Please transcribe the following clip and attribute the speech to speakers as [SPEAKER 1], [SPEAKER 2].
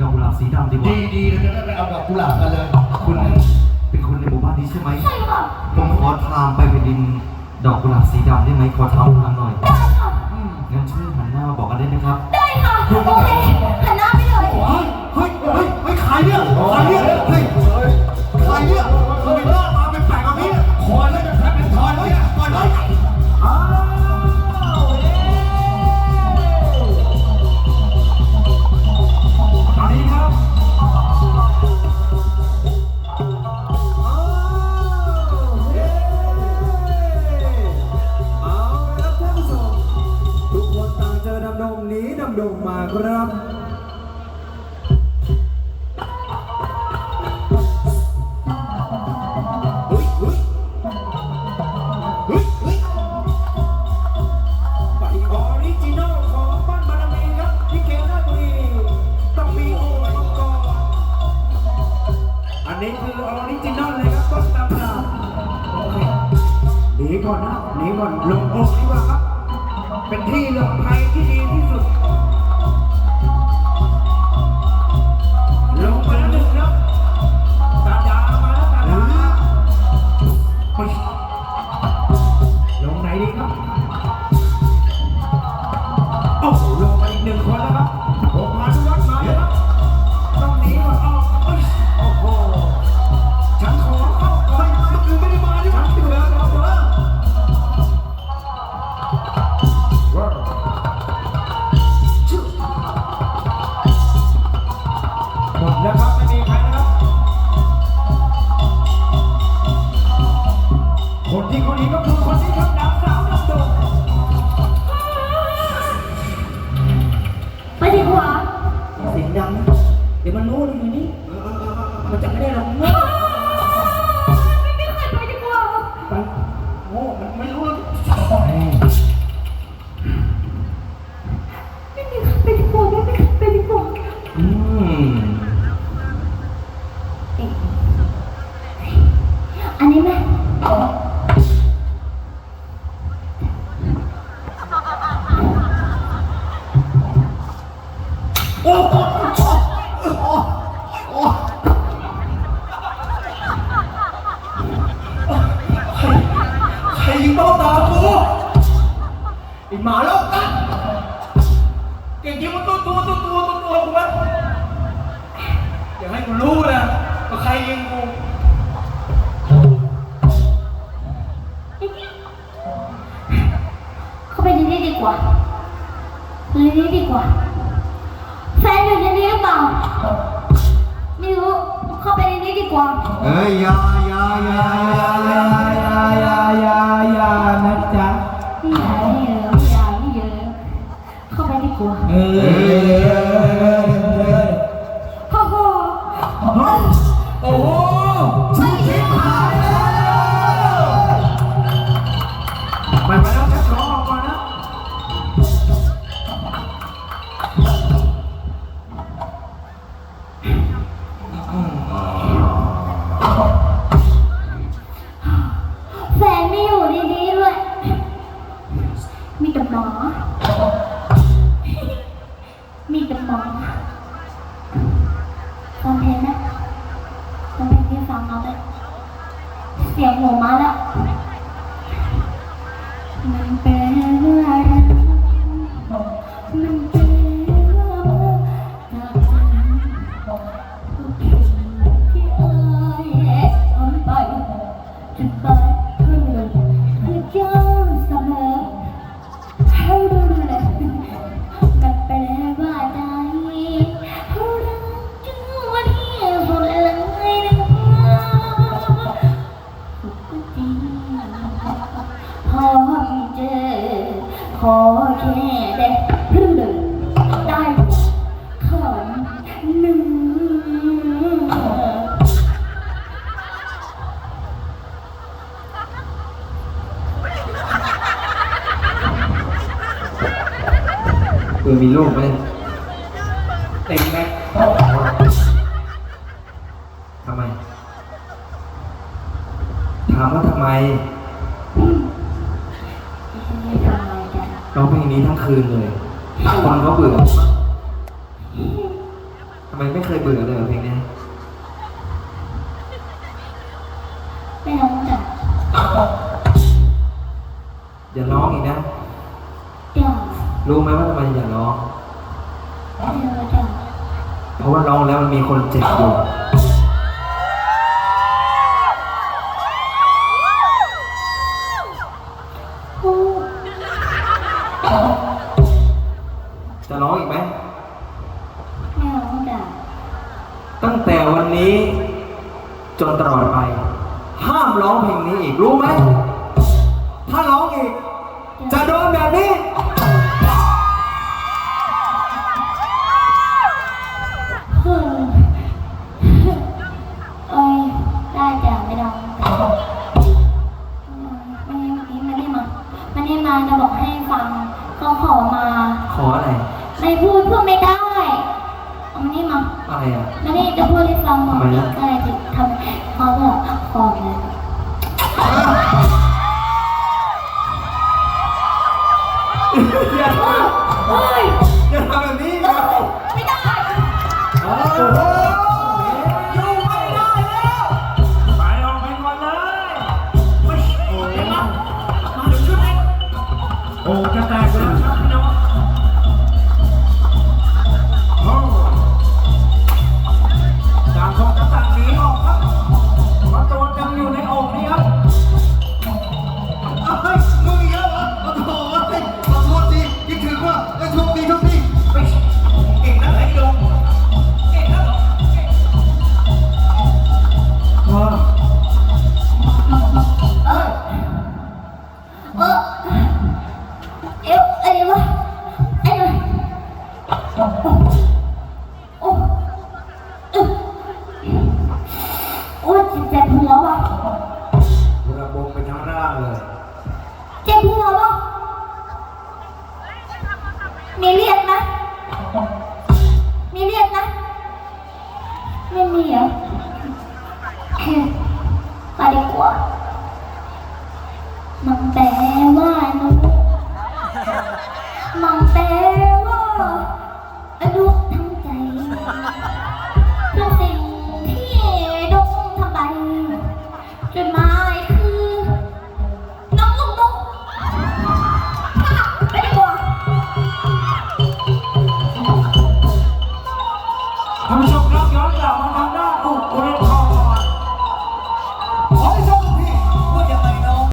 [SPEAKER 1] ดอกกุหลาบสีดำดีกว่า
[SPEAKER 2] ดีดีๆเราจะได้ไปเอาดอกกุหลาบกันเลย
[SPEAKER 1] คุณเป็นคนในหมู่บ้านนี้ใช่ไหม
[SPEAKER 3] ใช่ค่ะ
[SPEAKER 1] ผมขอทางไปเป็นดินดอกกุหลาบสีดำได้ไหมขอทางทางหน่อย นี้ดำดงมาครับ เป็นที่หลบภัยที่ดีที่สุด Vamos. ใคร
[SPEAKER 4] ยิงเบ้า
[SPEAKER 1] ตากูไอ้หมาโลกกันเก่งจริงมันตัวตัวตัวตัวตัวตัวกูมั้ยอย่าให้กูรู้นะว่าใครยิงกู
[SPEAKER 3] เข้าไปในนี้ดีกว่าในนี้ดีกว่า ฟนอยู่ในนี้หรือเปล่าไม่รู้เข้าไปในนี้ดีกว่า
[SPEAKER 1] เอ้ยอยาอยาอยาอยาอยาอยาอยาอยานะจ๊ะ
[SPEAKER 3] อย่าให้เยอะอย่าให้เยอะเข้าไปดีกว่า
[SPEAKER 4] เออ
[SPEAKER 3] มี
[SPEAKER 2] แต่
[SPEAKER 3] หมอ มีแต่หมอฟังเพลงนะฟังเพลงที่ฟังเอาเลยเสียงหมูมาแล้วมันเป็น แค่ได้เรื่งหนึ่งได้คำหนึ่ง
[SPEAKER 1] เออมีลูกไหม
[SPEAKER 4] เต็มแม็ก
[SPEAKER 1] ทำไม ถามว่าทำไม
[SPEAKER 3] รกัน
[SPEAKER 1] ร้องเพลงนี้ทั้งคืนเลยคนเขาเบื่อทำ
[SPEAKER 2] ไมไม่เคยเบื่อเลยเหรอเพลงเนี้ย
[SPEAKER 3] ไม่ร้องจ้ะ
[SPEAKER 2] อย่าร้องอีกนะ
[SPEAKER 3] จ้ะ
[SPEAKER 2] รู้ไหมว่าทำไมอย่าร้อง
[SPEAKER 3] เออจ้ะ
[SPEAKER 2] เพราะว่าร้องแล้วมันมีคนเจ็บอยู่ วันนี้ จนตลอดไป ห้ามร้องเพลงนี้อีกรู้ไหม ถ้าร้องอีก จะโดนแบบนี้
[SPEAKER 3] เอ้ยได้จ้ะไม่ร้องจ้ะไม่ไม่ไม่มาไม่ได้มาจะบอกให้ฟังเขาขอมา
[SPEAKER 2] ขออะไร
[SPEAKER 3] ไม่พูดพูดไม่ได้เอามานี่มา
[SPEAKER 2] อะไรอะ
[SPEAKER 3] ไม่ได้จะพูดให้ฟังหมด
[SPEAKER 2] ทำไม
[SPEAKER 3] อี
[SPEAKER 2] นะ
[SPEAKER 3] กอะไรที่ทำเขาแบบคอเลย
[SPEAKER 2] อย่าท
[SPEAKER 3] เฮ้ยำ
[SPEAKER 2] อย่าทำแบบนี้นะ
[SPEAKER 3] ไม่ได้
[SPEAKER 2] โอ้โหอยู่ไม่ได้แล้ว
[SPEAKER 1] ไปออกไปก่อนเลยไม่โอ้ยมามาเดี๋ยวช่วย
[SPEAKER 2] โอ้จะแตกแล้ว
[SPEAKER 3] เจ็บหัวป่ะมีเรียกนะมีเรียกนะ ไม่มีเหรอคือไปดีกว่า มันแปลว่าหนูมัน